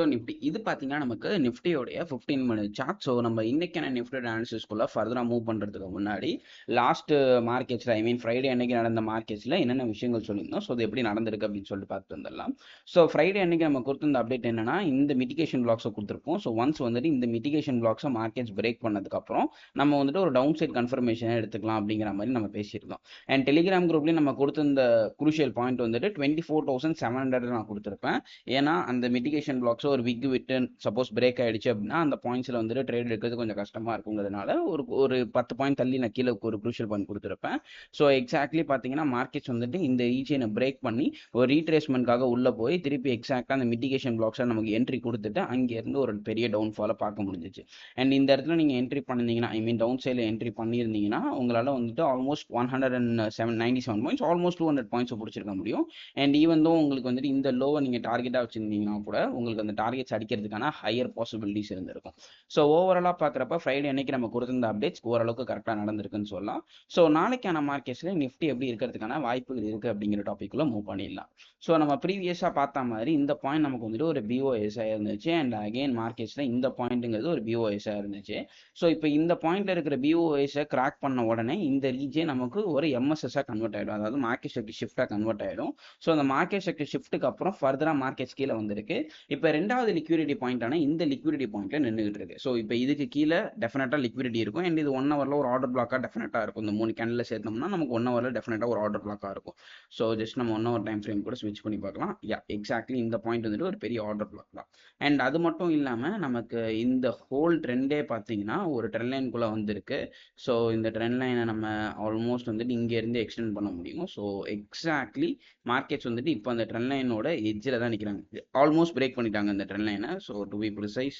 So Nifty இது பார்த்தீங்கன்னா நமக்கு நிஃப்டியோடைய ஃபிஃப்டீன் மினிட் சார்ட் ஸோ நம்ம இன்னைக்கான நிஃப்டி அனாலிசிஸ்குள்ளே ஃபர்தராக மூவ் பண்ணுறதுக்கு முன்னாடி லாஸ்ட் மார்க்கெட்ஸில் ஐ மீன் ஃப்ரைடே அன்னைக்கு நடந்த மார்க்கெட்ஸில் என்னென்ன விஷயங்கள் சொல்லியிருந்தோம்? ஸோ அது எப்படி நடந்திருக்கு அப்படின்னு சொல்லிட்டு பார்த்து வந்துடலாம். ஸோ ஃப்ரைடே அன்னைக்கு நம்ம கொடுத்திருந்த அப்டேட் என்னன்னா இந்த மிட்டிகேஷன் பிளாக்ஸை கொடுத்துருப்போம். ஸோ ஒன்ஸ் வந்துட்டு இந்த மிட்டிகேஷன் பிளாக்ஸை மார்க்கெட்ஸ் பிரேக் பண்ணதுக்கப்புறம் நம்ம வந்துட்டு ஒரு டவுன் சைட் கன்ஃபர்மேஷன் எடுத்துக்கலாம் அப்படிங்கிற மாதிரி நம்ம பேசியிருந்தோம். அண்ட் டெலிகிராம் குரூப்லேயும் நம்ம கொடுத்திருந்த குரூஷியல் பாயிண்ட் வந்துட்டு twenty four thousand seven hundred நான் கொடுத்துருப்பேன். ஏன்னா அந்த மிட்டிகேஷன் பிளாக்ஸ் ஒரு விக் விட்டு சப்போஸ் பிரேக் ஆயிடுச்சு அப்படின்னா அந்த பாயிண்ட்ஸில் வந்துட்டு ட்ரேட் எடுக்கிறது கொஞ்சம் கஷ்டமாக இருக்குங்கிறதுனால ஒரு ஒரு பத்து பாயிண்ட் தள்ளி நான் கீழே ஒரு குரூஷியல் பாயிண்ட் கொடுத்துருப்பேன். ஸோ எக்ஸாக்ட்லி பார்த்தீங்கன்னா மார்க்கெட்ஸ் வந்துட்டு இந்த ரீஜனை பிரேக் பண்ணி ஒரு ரீட்ரேஸ்மெண்ட்காக உள்ளே போய் திருப்பி எக்ஸாக்டாக அந்த மிட்டிகேஷன் பிளாக்ஸை நமக்கு என்ட்ரி கொடுத்துட்டு அங்கேருந்து ஒரு பெரிய டவுன்ஃபாலை பார்க்க முடிஞ்சிச்சு. அண்ட் இந்த இடத்துல நீங்கள் என்ட்ரி பண்ணிருந்தீங்கன்னா ஐ மீன் டவுன் சைடில் என்ட்ரி பண்ணியிருந்தீங்கன்னா உங்களால் வந்துட்டு almost one hundred and seven ninety seven points almost two hundred points பிடிச்சிருக்க முடியும். அண்ட் ஈவன் தோ உங்களுக்கு வந்துட்டு இந்த லோவை நீங்கள் டார்கெட்டாக வச்சிருந்தீங்கன்னா கூட உங்களுக்கு அந்த டார்கெட்ஸ் அடிக்கிறதுக்கான ஹையர் பாசிபிலிட்டிஸ் இருந்திருக்கும். ஸோ ஓவராலாக பார்க்குறப்ப ஃப்ரைடே அன்னைக்கு நம்ம கொடுத்துருந்த அப்டேட்ஸ் ஓரளவுக்கு கரெக்டாக நடந்திருக்குன்னு சொல்லலாம். ஸோ நாளைக்கான மார்க்கெட்ஸில் நிஃப்டி எப்படி இருக்கிறதுக்கான வாய்ப்புகள் இருக்குது அப்படிங்கிற டாப்பிக்குள்ள மூவ் பண்ணிடலாம். ஸோ நம்ம ப்ரீவியஸாக பார்த்த மாதிரி இந்த பாயிண்ட் நமக்கு வந்துட்டு ஒரு பிஓஎஸ்ஆக இருந்துச்சு. அண்ட் அகெயின் மார்க்கெட்ஸில் இந்த பாயிண்ட்டுங்கிறது ஒரு பிஓஎஸ்ஆக இருந்துச்சு. ஸோ இப்போ இந்த பாயிண்ட்ல இருக்கிற பிஓஎஸை கிராக் பண்ண உடனே இந்த ரீஜே நமக்கு ஒரு எம்எஸ்எஸ்ஸாக கன்வெர்ட் ஆகிடும் அதாவது மார்க்கெட் சக்தி ஷிஃப்டாக கன்வெர்ட் ஆகிடும் ஸோ அந்த மார்க்கெட் சக்தி ஷிஃப்ட்டுக்கு அப்புறம் ஃபர்தராக மார்க்கெட்ஸ் கீழே வந்திருக்கு. இப்போ ரெண்டாவது லிக்விடிட்டி பாயிண்டான இந்த லிக்விடிட்டி பாயிண்ட்ல நின்றுகிட்டு இருக்கு. ஸோ இப்போ இதுக்கு கீழே டெஃபினட்டா லிக்விடிட்டி இருக்கும். அண்ட் இது ஒன் ஹவரில் ஒரு ஆர்டர் பிளாக்காக டெஃபினட்டா இருக்கும். இந்த மூணு கேண்டில் சேர்த்தோம்னா நமக்கு ஒன் ஹவர்ல டெஃபினட்டா ஒரு ஆர்டர் பிளாக்காக இருக்கும். ஸோ ஜஸ்ட் நம்ம ஒன் ஹவர் டைம் ஃப்ரேம் கூட ஸ்விட்ச் பண்ணி பார்க்கலாம். யா எக்ஸாக்ட்லி இந்த பாயிண்ட் வந்துட்டு ஒரு பெரிய ஆர்டர் பிளாக் தான். அண்ட் அது மட்டும் இல்லாமல் நமக்கு இந்த ஹோல் ட்ரெண்டே பார்த்தீங்கன்னா ஒரு ட்ரெண்ட் லைனுக்குள்ளே வந்திருக்கு. ஸோ இந்த ட்ரெண்ட் லைனை நம்ம ஆல்மோஸ்ட் வந்துட்டு இங்கேருந்து எக்ஸ்டெண்ட் பண்ண முடியும். ஸோ எக்ஸாக்ட்லி மார்க்கெட்ஸ் வந்துட்டு இப்போ அந்த ட்ரெண்ட் லைனோட எஜ்ஜில் தான் நிற்கிறாங்க ஆல்மோஸ்ட் பிரேக் பண்ணிட்டாங்க. இந்த ட்ரெண்ட் லைனை so to be precise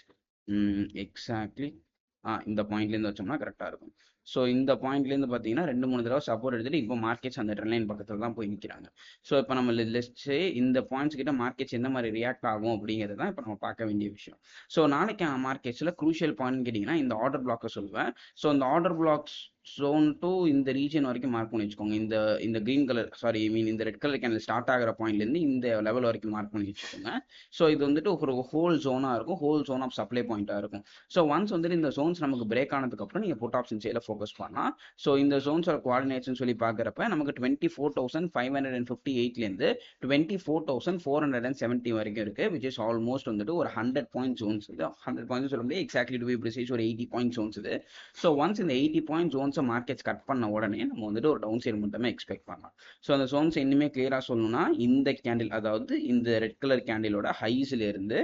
exactly ஆ இந்த பாயிண்ட்லேருந்து வச்சோம்னா கரெக்டாக இருக்கும். ஸோ இந்த பாயிண்ட்லேருந்து பார்த்தீங்கன்னா ரெண்டு மூணு தடவை சப்போர்ட் எடுத்துட்டு இப்போ மார்க்கெட்ஸ் அந்த ட்ரெண்ட் லைன் பக்கத்தில் தான் போய் நிற்கிறாங்க ஸோ இப்போ நம்ம லிஸ்ட்டு இந்த பாயிண்ட்ஸ் கிட்ட மார்க்கெட்ஸ் எந்த மாதிரி ரியாக்ட் ஆகும் அப்படிங்கிறது தான் இப்போ நம்ம பார்க்க வேண்டிய விஷயம். ஸோ நாளைக்கு மார்க்கெட்ஸில் க்ரூஷியல் பாயிண்ட் கேட்டிங்கன்னா இந்த ஆர்டர் பிளாக்கை சொல்லுவேன். ஸோ இந்த ஆர்டர் பிளாக்ஸ் ஜோன் டூ இந்த ரீஜன் வரைக்கும் மார்க் பண்ணி வச்சுக்கோங்க. இந்த இந்த green colour sorry I mean இந்த ரெட் கலர் கேனல் ஸ்டார்ட் ஆகிற பாயிண்ட்லேருந்து இந்த லெவல் வரைக்கும் மார்க் பண்ணி வச்சுக்கோங்க. ஸோ இது வந்துட்டு ஒரு ஹோல் ஜோனாக இருக்கும். ஹோல் ஜோன் ஆஃப் சப்ளை பாயிண்ட்டாக இருக்கும். ஸோ ஒன்ஸ் வந்துட்டு இந்த ஜோன்ஸ் நமக்கு பிரேக் ஆனதுக்கப்புறம் நீங்கள் புட் ஆப்ஷன் சைடில் ஃபோக்கஸ் பண்ணலாம். ஸோ இந்த ஜோன்ஸோட குவாடினேட்ஸ்னு சொல்லி பார்க்குறப்ப நமக்கு twenty four thousand five hundred and fifty எயிட்லேருந்து twenty four thousand four hundred and seventy வரைக்கும் இருக்குது விச் இஸ் ஆல்மோஸ்ட் வந்துட்டு ஒரு ஹண்ட்ரட் பாயிண்ட் ஜோன்ஸ் இது. ஹண்ட்ரட் பாயிண்ட் சொல்ல முடியாது. எக்ஸாக்ட்லி டு பி ப்ரிசைஸ் ஒரு எயிட்டி பாயிண்ட் ஜோன்ஸ் இது. ஸோ ஒன்ஸ் இந்த eighty point zones markets cut பண்ண உடனே நம்ம வந்துட்டு ஒரு டவுன் சைடு மட்டுமே எக்ஸ்பெக்ட் பண்ணலாம். ஸோ அந்த சோன்ஸ் இன்னுமே கிளியராக சொல்லணும்னா இந்த கேண்டில் அதாவது இந்த ரெட் கலர் கேண்டிலோட ஹைஸ்ல இருந்து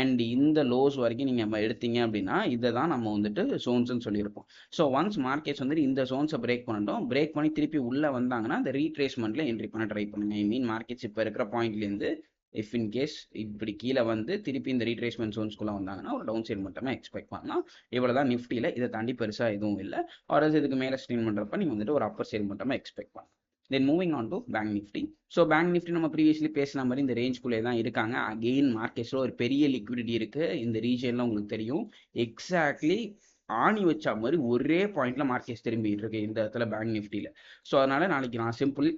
அண்ட் இந்த லோஸ் வரைக்கும் நீங்கள் எடுத்தீங்க அப்படின்னா இதை தான் நம்ம வந்துட்டு சோன்ஸ்ன்னு சொல்லியிருப்போம். ஸோ ஒன்ஸ் மார்க்கெட்ஸ் வந்துட்டு இந்த சோன்ஸை பிரேக் பண்ணட்டும் பிரேக் பண்ணி திருப்பி உள்ளே வந்தாங்கன்னா அந்த ரீட்ரேஸ்மெண்ட்டில் என்ட்ரி பண்ண ட்ரை பண்ணுங்க. ஐ மீன் மார்க்கெட்ஸ் இப்போ இருக்கிற பாயிண்ட்லேருந்து இஃப் இன் கேஸ் இப்படி கீழே வந்து திருப்பி இந்த ரீட்ரேஸ்மெண்ட் ஜோன்ஸ்குள்ளே வந்தாங்கன்னா ஒரு டவுன் சைடு மட்டுமே எக்ஸ்பெக்ட் பண்ணலாம். இவ்வளோ தான் நிஃப்டியில். இதை தாண்டி பெருசாக எதுவும் இல்லை. ஆர்எஸ் இதுக்கு மேலே ஸ்ட்ரீன் பண்ணுறப்ப நீங்கள் வந்துட்டு ஒரு அப்பர் சைடு மட்டுமே எக்ஸ்பெக்ட் பண்ணலாம். Then moving on to bank Nifty so bank Nifty நம்ம ப்ரீவியஸ்லி பேசின மாதிரி இந்த ரேஞ்ச்குள்ளே தான் இருக்காங்க. அகெயின் மார்க்கெட்ஸில் ஒரு பெரிய லிக்விடிட்டி இருக்குது இந்த ரீஜனில் உங்களுக்கு தெரியும். எக்ஸாக்ட்லி ஆணி வச்ச மாதிரி ஒரே பாயிண்ட்ல மார்க்கெட்ஸ் திரும்பிட்டு இருக்கு இந்த இடத்துல பேங்க் நிஃப்டியில் ஸோ அதனால நாளைக்கு நான் சிம்பிள்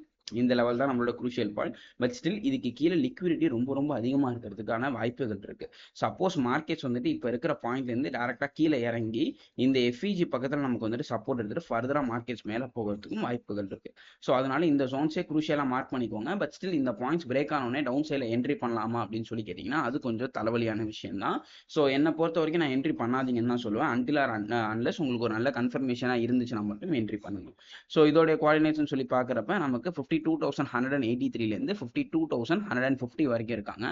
இந்த லெவல் தான் நம்மளோட குரூஷியல் பாயிண்ட் பட் ஸ்டில் இதுக்கு கீழே லிக்விடிட்டி ரொம்ப ரொம்ப அதிகமாக இருக்கிறதுக்கான வாய்ப்புகள் இருக்கு. சப்போஸ் மார்க்கெட்ஸ் வந்துட்டு இப்போ இருக்கிற பாயிண்ட்லேருந்து டேரெக்டாக கீழே இறங்கி இந்த எஃப்இஜி பக்கத்தில் நமக்கு வந்துட்டு சப்போர்ட் எடுத்துட்டு ஃபர்தராக மார்க்கெட்ஸ் மேலே போகிறதுக்கும் வாய்ப்புகள் இருக்கு. ஸோ அதனால இந்த ஜோன்ஸே குரூஷியலாக மார்க் பண்ணிக்கோங்க. பட் ஸ்டில் இந்த பாயிண்ட்ஸ் பிரேக் ஆனோடனே டவுன் சைடில் என்ட்ரி பண்ணலாமா அப்படின்னு சொல்லி கேட்டிங்கன்னா அது கொஞ்சம் தலைவலியான விஷயம் தான் ஸோ என்னை பொறுத்த வரைக்கும் நான் என்ட்ரி பண்ணாதீங்கன்னு தான் சொல்லுவேன். அன்டில் அன்லஸ் உங்களுக்கு ஒரு நல்ல கன்ஃபர்மேஷனாக இருந்துச்சுன்னா மட்டும் என்ட்ரி பண்ணுங்க. ஸோ இதோடைய குவாடினேஷன் சொல்லி பார்க்குறப்ப நமக்கு fifty two thousand hundred and eighty த்ரீலேருந்து fifty two thousand hundred and fifty வரைக்கும் இருக்காங்க.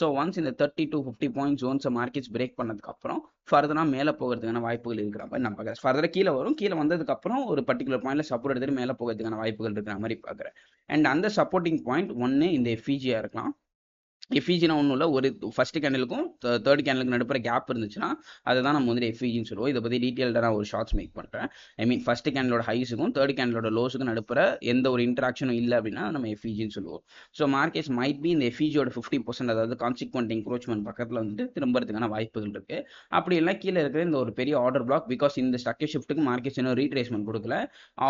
ஸோ ஒன்ஸ் இந்த தேர்ட்டி டூ ஃபிஃப்டி பாயிண்ட் ஜோன்ஸை மார்க்கெட்ஸ் பிரேக் பண்ணதுக்கப்புறம் ஃபர்தராக மேலே போகிறதுக்கான வாய்ப்புகள் இருக்கிற மாதிரி நான் பார்க்குறேன். ஃபர்தராக கீழே வரும். கீழே வந்ததுக்கப்புறம் ஒரு பர்டிகுலர் பாயிண்ட்ல சப்போர்ட் எடுத்துட்டு மேலே போகிறதுக்கான வாய்ப்புகள் இருக்கிற மாதிரி பார்க்குறேன். அண்ட் அந்த சப்போர்ட்டிங் பாயிண்ட் ஒன்று இந்த எஃபிஜியாக இருக்கலாம். எஃபிஜினா ஒன்றும் இல்லை. ஒரு ஃபர்ஸ்ட் கேண்டலுக்கும் தேர்ட் கேண்டலுக்கு நடுப்புற கேப் இருந்துச்சுன்னா அதை தான் நம்ம வந்து எஃபிஜின்னு சொல்லுவோம். இதை பற்றி டீட்டெயில்டாக நான் ஒரு ஷார்ட்ஸ் மேக் பண்ணுறேன் ஐ மீன் ஃபர்ஸ்ட் கேண்டலோட ஹைஸுக்கும் தேர்ட் கேண்டலோட லோஸுக்கும் நடுப்புற எந்த ஒரு இன்ட்ராக்ஷனும் இல்லை அப்படின்னா நம்ம எஃபிஜின்னு சொல்லுவோம். ஸோ மார்க்கெட்ஸ் மைட் பி இந்த எஃபிஜியோட ஃபிஃப்டி பர்சன்ட் அதாவது கான்சிக்வெண்ட் என்க்ரோச்மெண்ட் பக்கத்தில் வந்துட்டு திரும்புறதுக்கான வாய்ப்புகள் இருக்கு. அப்படி எல்லாம் கீழே இருக்கிற இந்த ஒரு பெரிய ஆர்டர் பிளாக் பிகாஸ் இந்த ஸ்டக்கே ஷிஃப்ட்டுக்கு மார்க்கெட்ஸ் இன்னும் ரீட்ரேஸ்மெண்ட் கொடுக்கல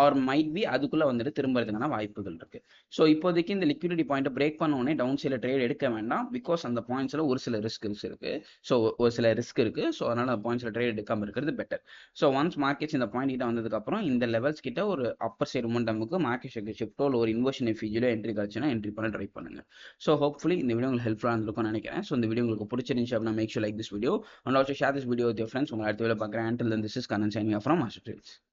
ஆர் மைட் பி அதுக்குள்ளே வந்துட்டு திரும்புறதுக்கான வாய்ப்புகள் இருக்கு. ஸோ இப்போதைக்கு இந்த லிக்விடிட்டி பாயிண்ட்டை பிரேக் பண்ண உடனே டவுன் சைடில் ட்ரேட் எடுக்க வேண்டாம். வேண்டாம் பிகாஸ் அந்த பாயிண்ட்ஸில் ஒரு சில ரிஸ்க் இருக்கு. ஸோ ஒரு சில ரிஸ்க் இருக்கு. ஸோ அதனால அந்த பாயிண்ட்ஸில் ட்ரேட் எடுக்காமல் இருக்கிறது பெட்டர் ஸோ ஒன்ஸ் மார்க்கெட்ஸ் இந்த பாயிண்ட் கிட்ட வந்ததுக்கப்புறம் இந்த லெவல்ஸ் கிட்ட ஒரு அப்பர் சைடு மூமெண்டமுக்கு மார்க்கெட் ஷிஃப்டோ இல்லை ஒரு இன்வெர்ஷன் எஃபிஜிலோ என்ட்ரி கிடச்சுன்னா என்ட்ரி பண்ண ட்ரை பண்ணுங்க. ஸோ ஹோப்ஃபுல்லி இந்த வீடியோ உங்களுக்கு ஹெல்ப்ஃபுல்லாக இருந்திருக்கும்னு நினைக்கிறேன். ஸோ இந்த வீடியோ உங்களுக்கு பிடிச்சிருந்துச்சு அப்படின்னா make sure like this video and also share this video with friends உங்களை அடுத்த வீடியோ பார்க்குறேன். Until this is Kannan signing from master